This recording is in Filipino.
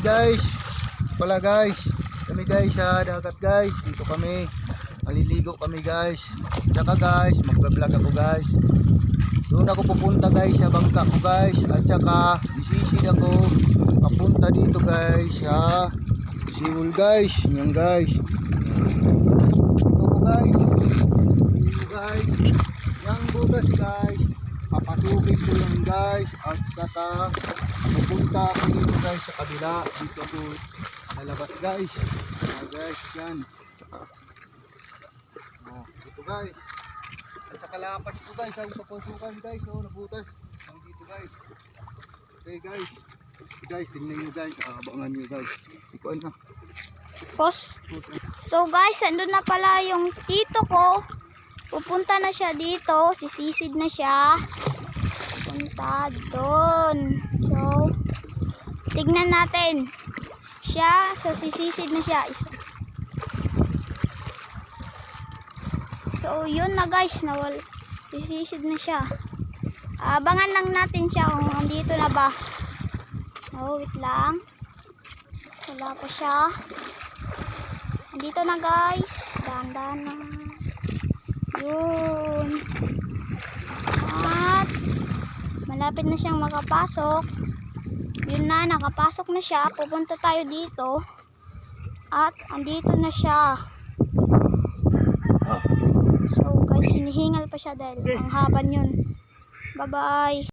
guys. Pala guys. Kami guys sa dagat guys. Dito kami. Maliligo kami guys. Tsaka guys, magbablog ako guys. Doon ako pupunta guys sa bangka ko guys. At saka isisid ako papunta dito guys sa Seoul guys. Yan guys. Ito po guys. Ito guys. Yang butas guys. Papasukin ko yan guys. At saka pupunta ako dito guys sa kabila. Dito ako sa guys. Ah, guys yan. Oh, ito guys. At saka lapat ito guys. Ang papasukan guys. Oh, nabutas. Ang dito guys. Okay guys. Guys, tingnan nyo guys. Abangan nyo guys. Ikuan na. Pos. So guys, andun na pala yung tito ko. Pupunta na siya dito. Sisisid na siya. Punta doon. So, tignan natin. Siya, so sisisid na siya. So, yun na guys. Nawal, sisisid na siya. Abangan lang natin siya kung andito na ba. Oh, wait lang. Wala pa siya. Dito na guys. Dahan-dahan na. Yun. Malapit na siyang makapasok. Yun na, nakapasok na siya. Pupunta tayo dito. At andito na siya. So guys, hinihingal pa siya dahil ang haban yun. Bye-bye.